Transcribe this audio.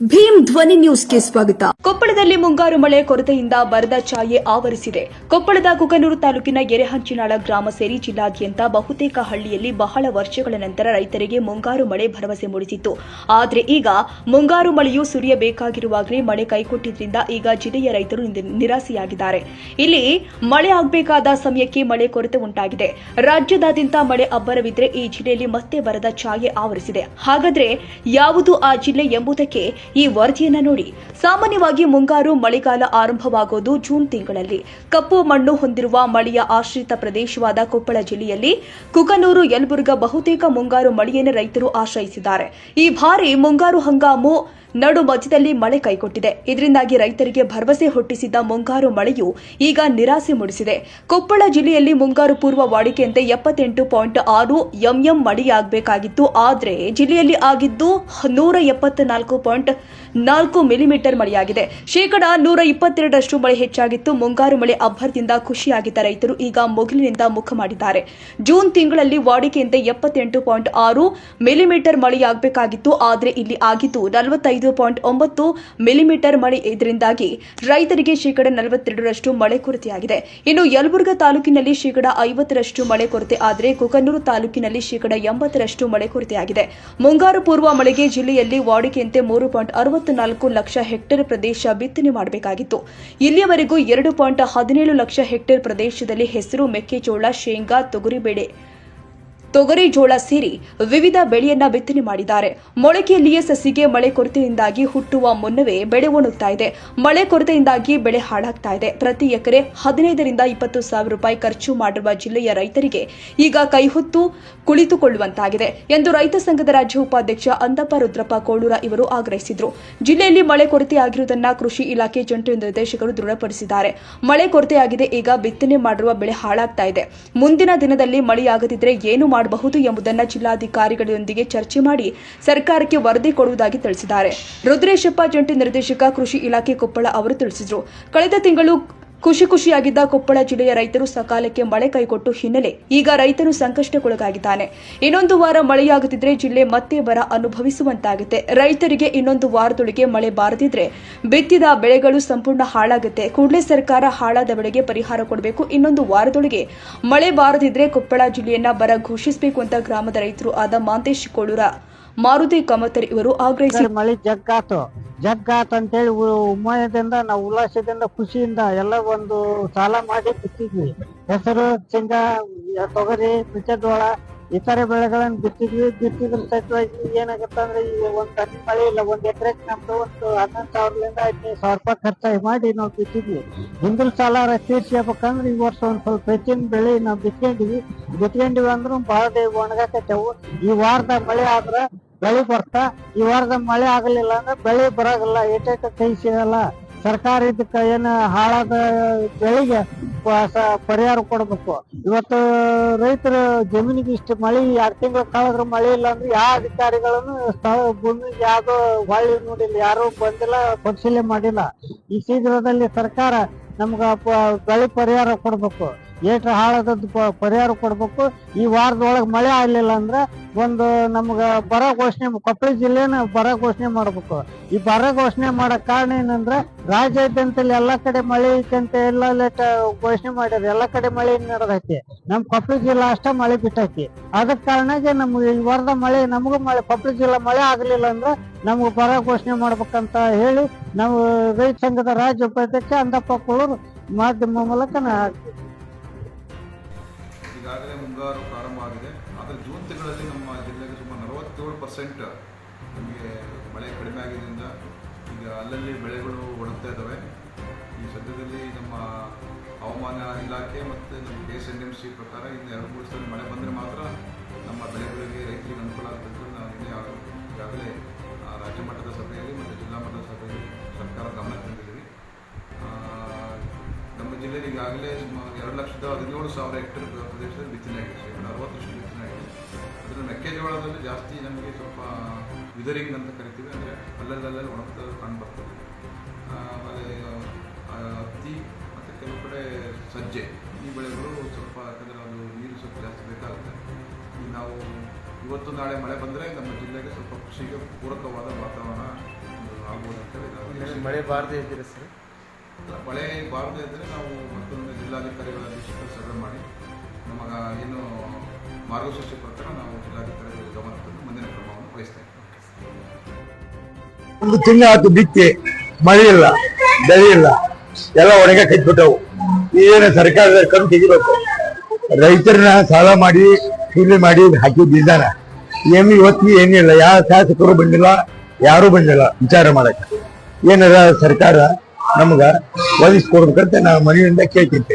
ಭೀಮ್ ಧ್ವನಿ ನ್ಯೂಸ್ಗೆ ಸ್ವಾಗತ. ಕೊಪ್ಪಳದಲ್ಲಿ ಮುಂಗಾರು ಮಳೆ ಕೊರತೆಯಿಂದ ಬರದ ಛಾಯೆ ಆವರಿಸಿದೆ. ಕೊಪ್ಪಳದ ಕುಕನೂರು ತಾಲೂಕಿನ ಎರೆಹಂಚಿನಾಳ ಗ್ರಾಮ ಸೇರಿ ಜಿಲ್ಲಾದ್ಯಂತ ಬಹುತೇಕ ಹಳ್ಳಿಯಲ್ಲಿ ಬಹಳ ವರ್ಷಗಳ ನಂತರ ರೈತರಿಗೆ ಮುಂಗಾರು ಮಳೆ ಭರವಸೆ ಮೂಡಿಸಿತ್ತು. ಆದರೆ ಈಗ ಮುಂಗಾರು ಮಳೆಯು ಸುರಿಯಬೇಕಾಗಿರುವಾಗಲೇ ಮಳೆ ಕೈಕೊಟ್ಟಿದ್ರಿಂದ ಈಗ ಜಿಲ್ಲೆಯ ರೈತರು ನಿರಾಸೆಯಾಗಿದ್ದಾರೆ. ಇಲ್ಲಿ ಮಳೆ ಆಗಬೇಕಾದ ಸಮಯಕ್ಕೆ ಮಳೆ ಕೊರತೆ ಉಂಟಾಗಿದೆ. ರಾಜ್ಯದಾದ್ಯಂತ ಮಳೆ ಅಬ್ಬರವಿದ್ರೆ ಈ ಜಿಲ್ಲೆಯಲ್ಲಿ ಮತ್ತೆ ಬರದ ಛಾಯೆ ಆವರಿಸಿದೆ. ಹಾಗಾದ್ರೆ ಯಾವುದು ಆ ಜಿಲ್ಲೆ ಎಂಬುದಕ್ಕೆ ಈ ವರದಿಯನ್ನು ನೋಡಿ ಸಾಮಾನ್ಯವಾಗಿ ಮುಂಗಾರು ಮಳೆಗಾಲ ಆರಂಭವಾಗೋದು ಜೂನ್ ತಿಂಗಳಲ್ಲಿ. ಕಪ್ಪು ಮಣ್ಣು ಹೊಂದಿರುವ ಮಳೆಯ ಆಶ್ರಿತ ಪ್ರದೇಶವಾದ ಕೊಪ್ಪಳ ಜಿಲ್ಲೆಯಲ್ಲಿ ಕುಕನೂರು, ಯಲಬುರ್ಗಾ ಬಹುತೇಕ ಮುಂಗಾರು ಮಳೆಯನ್ನು ರೈತರು ಆಶ್ರಯಿಸಿದ್ದಾರೆ. ಈ ಬಾರಿ ಮುಂಗಾರು ಹಂಗಾಮು ನಡು ಮಧ್ಯದಲ್ಲಿ ಮಳೆ ಕೈಕೊಟ್ಟಿದೆ. ಇದರಿಂದಾಗಿ ರೈತರಿಗೆ ಭರವಸೆ ಹುಟ್ಟಿಸಿದ್ದ ಮುಂಗಾರು ಮಳೆಯು ಈಗ ನಿರಾಸೆ ಮೂಡಿಸಿದೆ. ಕೊಪ್ಪಳ ಜಿಲ್ಲೆಯಲ್ಲಿ ಮುಂಗಾರು ಪೂರ್ವ ವಾಡಿಕೆಯಂತೆ ಎಪ್ಪತ್ತೆಂಟು ಪಾಯಿಂಟ್ ಆರು ಎಂಎಂ ಮಳೆಯಾಗಬೇಕಾಗಿತ್ತು. ಆದರೆ ಜಿಲ್ಲೆಯಲ್ಲಿ ಆಗಿದ್ದು ನೂರ ಎಪ್ಪತ್ನಾಲ್ಕು ಪಾಯಿಂಟ್ ನಾಲ್ಕು ಮಿಲಿಮೀಟರ್ ಮಳೆಯಾಗಿದೆ ಶೇಕಡ ನೂರ ಇಪ್ಪತ್ತೆರಡರಷ್ಟು ಮಳೆ ಹೆಚ್ಚಾಗಿತ್ತು. ಮುಂಗಾರು ಮಳೆ ಅಬ್ಬರದಿಂದ ಖುಷಿಯಾಗಿದ್ದ ರೈತರು ಈಗ ಮುಗಿಲಿನಿಂದ ಮುಖ ಮಾಡಿದ್ದಾರೆ. ಜೂನ್ ತಿಂಗಳಲ್ಲಿ ವಾಡಿಕೆಯಿಂದ ಎಪ್ಪತ್ತೆಂಟು ಪಾಯಿಂಟ್ ಆರು ಮಿಲಿಮೀಟರ್ ಮಳೆಯಾಗಬೇಕಾಗಿತ್ತು. ಆದರೆ ಇಲ್ಲಿ ಆಗಿದ್ದು ನಲವತ್ತೈದು ಪಾಯಿಂಟ್ ಒಂಬತ್ತು ಮಿಲಿಮೀಟರ್ ಮಳೆ ಇದರಿಂದಾಗಿ ರೈತರಿಗೆ ಶೇಕಡ ನಲವತ್ತೆರಡರಷ್ಟು ಮಳೆ ಕೊರತೆಯಾಗಿದೆ. ಇನ್ನು ಯಲಬುರ್ಗಾ ತಾಲೂಕಿನಲ್ಲಿ ಶೇಕಡ ಐವತ್ತರಷ್ಟು ಮಳೆ ಕೊರತೆ. ಆದರೆ ಕುಕನೂರು ತಾಲೂಕಿನಲ್ಲಿ ಶೇಕಡ ಎಂಬತ್ತರಷ್ಟು ಮಳೆ ಕೊರತೆಯಾಗಿದೆ. ಮುಂಗಾರು ಪೂರ್ವ ಮಳೆಗೆ ಜಿಲ್ಲೆಯಲ್ಲಿ ವಾಡಿಕೆಯಂತೆ ಮೂರು ಪಾಯಿಂಟ್ ಅರವತ್ನಾಲ್ಕು ಲಕ್ಷ ಹೆಕ್ಟೇರ್ ಪ್ರದೇಶ ಬಿತ್ತನೆ ಮಾಡಬೇಕಾಗಿತ್ತು. ಇಲ್ಲಿಯವರೆಗೂ ಎರಡು ಪಾಯಿಂಟ್ ಹದಿನೇಳು ಲಕ್ಷ ಹೆಕ್ಟೇರ್ ಪ್ರದೇಶದಲ್ಲಿ ಹೆಸರು ಮೆಕ್ಕೆಜೋಳ ಶೇಂಗಾ ತೊಗರಿಬೇಳೆ ತೊಗರಿ ಜೋಳ ಸೇರಿ ವಿವಿಧ ಬೆಳೆಯನ್ನ ಬಿತ್ತನೆ ಮಾಡಿದ್ದಾರೆ. ಮೊಳಕೆಯಲ್ಲಿಯೇ ಸಸಿಗೆ ಮಳೆ ಕೊರತೆಯಿಂದಾಗಿ ಹುಟ್ಟುವ ಮುನ್ನವೇ ಬೆಳೆ ಒಣಗ್ತಾ ಇದೆ. ಮಳೆ ಕೊರತೆಯಿಂದಾಗಿ ಬೆಳೆ ಹಾಳಾಗ್ತಾ ಇದೆ. ಪ್ರತಿ ಎಕರೆ ಹದಿನೈದರಿಂದ ಇಪ್ಪತ್ತು ಸಾವಿರ ರೂಪಾಯಿ ಖರ್ಚು ಮಾಡಿರುವ ಜಿಲ್ಲೆಯ ರೈತರಿಗೆ ಈಗ ಕೈಹೊತ್ತು ಕುಳಿತುಕೊಳ್ಳುವಂತಾಗಿದೆ ಎಂದು ರೈತ ಸಂಘದ ರಾಜ್ಯ ಉಪಾಧ್ಯಕ್ಷ ಅಂದಪ್ಪ ರುದ್ರಪ್ಪ ಕೋಳೂರ ಇವರು ಆಗ್ರಹಿಸಿದರು. ಜಿಲ್ಲೆಯಲ್ಲಿ ಮಳೆ ಕೊರತೆಯಾಗಿರುವುದನ್ನು ಕೃಷಿ ಇಲಾಖೆ ಜಂಟಿ ನಿರ್ದೇಶಕರು ದೃಢಪಡಿಸಿದ್ದಾರೆ. ಮಳೆ ಕೊರತೆಯಾಗಿದೆ, ಈಗ ಬಿತ್ತನೆ ಮಾಡಿರುವ ಬೆಳೆ ಹಾಳಾಗ್ತಾ ಇದೆ. ಮುಂದಿನ ದಿನದಲ್ಲಿ ಮಳೆಯಾಗದಿದ್ರೆ ಏನು ಮಾಡಬಹುದು ಎಂಬುದನ್ನು ಜಿಲ್ಲಾಧಿಕಾರಿಗಳೊಂದಿಗೆ ಚರ್ಚೆ ಮಾಡಿ ಸರ್ಕಾರಕ್ಕೆ ವರದಿ ಕೊಡುವುದಾಗಿ ತಿಳಿಸಿದ್ದಾರೆ. ರುದ್ರೇಶಪ್ಪ ಜಂಟಿ ನಿರ್ದೇಶಕ ಕೃಷಿ ಇಲಾಖೆ ಕೊಪ್ಪಳ ಅವರು ತಿಳಿಸಿದರು. ಕಳೆದ ತಿಂಗಳು ಖುಷಿ ಖುಷಿಯಾಗಿದ್ದ ಕೊಪ್ಪಳ ಜಿಲ್ಲೆಯ ರೈತರು ಸಕಾಲಕ್ಕೆ ಮಳೆ ಕೈಕೊಟ್ಟು ಹಿನ್ನೆಲೆ ಈಗ ರೈತರು ಸಂಕಷ್ಟಕ್ಕೊಳಗಾಗಿದ್ದಾನೆ. ಇನ್ನೊಂದು ವಾರ ಮಳೆಯಾಗುತ್ತಿದ್ರೆ ಜಿಲ್ಲೆ ಮತ್ತೆ ಬರ ಅನುಭವಿಸುವಂತಾಗುತ್ತೆ. ರೈತರಿಗೆ ಇನ್ನೊಂದು ವಾರದೊಳಗೆ ಮಳೆ ಬಾರದಿದ್ರೆ ಬಿತ್ತಿದ ಬೆಳೆಗಳು ಸಂಪೂರ್ಣ ಹಾಳಾಗುತ್ತೆ. ಕೂಡಲೇ ಸರ್ಕಾರ ಹಾಳಾದ ಬೆಳೆಗೆ ಪರಿಹಾರ ಕೊಡಬೇಕು. ಇನ್ನೊಂದು ವಾರದೊಳಗೆ ಮಳೆ ಬಾರದಿದ್ರೆ ಕೊಪ್ಪಳ ಜಿಲ್ಲೆಯನ್ನ ಬರ ಘೋಷಿಸಬೇಕು ಅಂತ ಗ್ರಾಮದ ರೈತರು ಆದ ಮಾಂತೇಶ್ ಕೋಳೂರ, ಮಾರುತಿ ಕಮತರ್ ಇವರು ಆಗ್ರಹಿಸಿ ಜಗ್ಗಾತು ಅಂತೇಳಿ ಉಮ್ಮಯದಿಂದ ನಾವು ಉಲ್ಲಾಸದಿಂದ, ಖುಷಿಯಿಂದ ಎಲ್ಲ ಒಂದು ಸಾಲ ಮಾಡಿ ಬಿತ್ತಿದ್ವಿ. ಹೆಸರು, ಶೇಂಗಾ, ತೊಗರಿ, ಮೆಕ್ಕೆಜೋಳ ಇತರೆ ಬೆಳೆಗಳನ್ನ ಬಿತ್ತಿದ್ವಿ. ಬಿತ್ತಿದ್ರ ಸಹಿತವಾಗಿ ಏನಾಗತ್ತ ಅಂದ್ರೆ ಈಗ ಒಂದ್ ಕಡಿಮೆ ಮಳೆ ಇಲ್ಲ, ಒಂದ್ ಎಕರೆಗೆ ನಮ್ದು ಒಂದು ಹನ್ನೊಂದು ಸಾವಿರದಿಂದ ಹದಿನೈದು ಸಾವಿರ ರೂಪಾಯಿ ಖರ್ಚಾಗಿ ಮಾಡಿ ನಾವು ಬಿತ್ತಿದ್ವಿ. ಹಿಂದಿನ ಸಾಲ ತೀರ್ಸ್ಬೇಕಂದ್ರೆ ಈ ವರ್ಷ ಒಂದ್ ಸ್ವಲ್ಪ ಹೆಚ್ಚಿನ ಬೆಳೆ ನಾವು ಬಿತ್ಕೊಂಡಿವಿ. ಬಿತ್ಕೊಂಡಿವಿ ಅಂದ್ರೂ ಬಹಳ ಒಣಗಾಕತ್ತೇವು. ಈ ವಾರದ ಮಳೆ ಆದ್ರ ಬೆಳೆ ಬರ್ತಾ, ಈ ವಾರದ ಮಳೆ ಆಗಲಿಲ್ಲ ಅಂದ್ರೆ ಬೆಳೆ ಬರಾಗಲ್ಲ ಏಟೇಟ ಕೈ ಸಿಗಲ್ಲ. ಸರ್ಕಾರ ಇದಕ್ಕ ಏನ ಹಾಳಾದ ಬೆಳೆಗೆ ಪರಿಹಾರ ಕೊಡ್ಬೇಕು. ಇವತ್ತು ರೈತರು ಜಮೀನಿಗೆ ಇಷ್ಟು ಮಳೆ, ಎರಡು ತಿಂಗಳು ಕಳೆದ್ರೆ ಮಳೆ ಇಲ್ಲ ಅಂದ್ರೆ ಯಾವ ಅಧಿಕಾರಿಗಳನ್ನು ಸ್ಥಳ, ಭೂಮಿಗೆ ಯಾವ್ದೋ ಹೊಳ್ಳಿ ನೋಡಿಲ್ಲ, ಯಾರು ಬಂದಿಲ್ಲ, ಪರಿಶೀಲನೆ ಮಾಡಿಲ್ಲ. ಈ ಶೀಘ್ರದಲ್ಲಿ ಸರ್ಕಾರ ನಮ್ಗ ಬೆಳೆ ಪರಿಹಾರ ಕೊಡ್ಬೇಕು. ಏಟ್ರ ಹಾಳಾದದ್ದು ಪರಿಹಾರ ಕೊಡ್ಬೇಕು. ಈ ವಾರದೊಳಗೆ ಮಳೆ ಆಗ್ಲಿಲ್ಲ ಅಂದ್ರೆ ಒಂದು ನಮ್ಗ ಬರ ಘೋಷಣೆ, ಕೊಪ್ಪಳ ಜಿಲ್ಲೆನ ಬರ ಘೋಷಣೆ ಮಾಡ್ಬೇಕು. ಈ ಬರ ಘೋಷಣೆ ಮಾಡಕ್ ಕಾರಣ ಏನಂದ್ರೆ ರಾಜ್ಯಾದ್ಯಂತ ಎಲ್ಲಾ ಕಡೆ ಮಳೆ ಐತಂತ ಎಲ್ಲ ಘೋಷಣೆ ಮಾಡ್ಯಾರ. ಎಲ್ಲಾ ಕಡೆ ಮಳೆ ನಡೆದೈತಿ. ನಮ್ ಕೊಪ್ಪಳ ಜಿಲ್ಲಾ ಅಷ್ಟ ಮಳೆ ಬಿಟ್ಟೈತಿ. ಅದಕ್ ಕಾರಣಗೆ ನಮ್ಗೆ ಇಲ್ಲಿ ವಾರದ ಮಳೆ, ನಮಗೂ ಮಳೆ, ಕೊಪ್ಪಳ ಜಿಲ್ಲಾ ಮಳೆ ಆಗ್ಲಿಲ್ಲ ಅಂದ್ರೆ ನಮ್ಗೆ ಬರ ಘೋಷಣೆ ಮಾಡ್ಬೇಕಂತ ಹೇಳಿ ನಾವು ರೈತ ಸಂಘದ ರಾಜ್ಯ ಉಪಾಧ್ಯಕ್ಷ ಅಂದಪ್ಪ ಕುಳೂರು ಮಾಧ್ಯಮ ಮೂಲಕ ಈಗಾಗಲೇ ಮುಂಗಾರು ಪರ್ಸೆಂಟ್ ನಮಗೆ ಮಳೆ ಕಡಿಮೆ ಆಗಿದ್ದರಿಂದ ಈಗ ಅಲ್ಲಲ್ಲಿ ಬೆಳೆಗಳು ಒಣಗ್ತಾ ಇದ್ದಾವೆ. ಈ ಸದ್ಯದಲ್ಲಿ ನಮ್ಮ ಹವಾಮಾನ ಇಲಾಖೆ ಮತ್ತು ನಮ್ಮ K S N M C ಪ್ರಕಾರ ಇನ್ನು ಎರಡು, ಮೂರು ಸಲ ಮಳೆ ಬಂದರೆ ಮಾತ್ರ ನಮ್ಮ ಬೆಳೆಗಳಿಗೆ ರೈತರಿಗೆ ಅನುಕೂಲ ಅಂತ ನಾವು ನಿನ್ನೆ ಈಗಾಗಲೇ ರಾಜ್ಯ ಮಟ್ಟದ ಸಭೆಯಲ್ಲಿ ಮತ್ತು ಜಿಲ್ಲಾ ಮಟ್ಟದ ಸಭೆಯಲ್ಲಿ ಸರ್ಕಾರ ಗಮನ ತಂದಿದ್ದೀವಿ. ನಮ್ಮ ಜಿಲ್ಲೆಯಲ್ಲಿ ಈಗಾಗಲೇ ಸುಮಾರು ಎರಡು ಲಕ್ಷದ ಹದಿನೇಳು ಸಾವಿರ ಹೆಕ್ಟೇರ್ ಪ್ರದೇಶದಲ್ಲಿ ಬಿತ್ತನೆ ಆಗಿದೆ. ಶೇಕಡ ಅರವತ್ತರಷ್ಟು ಆಗಿದೆ ಮೆಕ್ಕೆಜೋಳದಲ್ಲಿ ಜಾಸ್ತಿ ನಮಗೆ ಸ್ವಲ್ಪ ವಿದರಿಂಗ್ ಅಂತ ಕರಿತೀವಿ ಅಂದರೆ ಅಲ್ಲಲ್ಲಲ್ಲಿ ಒಣಗ್ತಾ ಕಂಡು ಬರ್ತದೆ ಆಮೇಲೆ ಹತ್ತಿ ಮತ್ತು ಕೆಲವು ಕಡೆ ಸಜ್ಜೆ ಈ ಬೆಳೆಗಳು ಸ್ವಲ್ಪ ಯಾಕಂದರೆ ಅದು ನೀರು ಸ್ವಲ್ಪ ಜಾಸ್ತಿ ಬೇಕಾಗುತ್ತೆ. ಈಗ ನಾವು ಇವತ್ತು ನಾಳೆ ಮಳೆ ಬಂದರೆ ನಮ್ಮ ಜಿಲ್ಲೆಗೆ ಸ್ವಲ್ಪ ಕೃಷಿಗೆ ಪೂರಕವಾದ ವಾತಾವರಣ ಒಂದು ಮಳೆ ಬಾರದೇ ಇದ್ದೀರಾ ಸರ್? ಮಳೆ ಬಾರದೇ ಇದ್ದರೆ ನಾವು ಮತ್ತೊಂದು ಜಿಲ್ಲಾಧಿಕಾರಿಗಳ ದೃಷ್ಟಿಗೆ ಸಭೆ ಮಾಡಿ ನಮಗ ಏನು ಮಾರ್ಗಸೂಚಿ ಪ್ರಕಾರ ನಾವು ಜಿಲ್ಲಾಧಿಕಾರಿ ಗಮನ ತಂದು ಮುಂದಿನ ಕ್ರಮವನ್ನು ವಹಿಸ್ತೇವೆ. ಒಂದು ತಿಂಗಳ ಬಿತ್ತಿ, ಮಳೆ ಇಲ್ಲ, ಬೆಳೆ ಇಲ್ಲ, ಎಲ್ಲ ಒಣಗ ಕಟ್ಬಿಟ್ಟವು ಏನು ಸರ್ಕಾರದ ಕಮ್ಮಿ ತೆಗಿಬೇಕು. ರೈತರನ್ನ ಸಾಲ ಮಾಡಿ, ಕೂಲಿ ಮಾಡಿ ಹಾಕಿ ಬೀಜಾನ. ಏನು ಇವತ್ತಿಗೆ ಏನಿಲ್ಲ ಯಾವ ಶಾಸಕರು ಬಂದಿಲ್ಲ, ಯಾರು ಬಂದಿಲ್ಲ, ವಿಚಾರ ಮಾಡಕ್ಕೆ. ಏನಾರ ಸರ್ಕಾರ ನಮ್ಗ ಒದಗಿಸ್ಕೊಡ್ಬೇಕಂತ ನಾವು ಮನೆಯಿಂದ ಕೇಳ್ತಿದ್ದೆ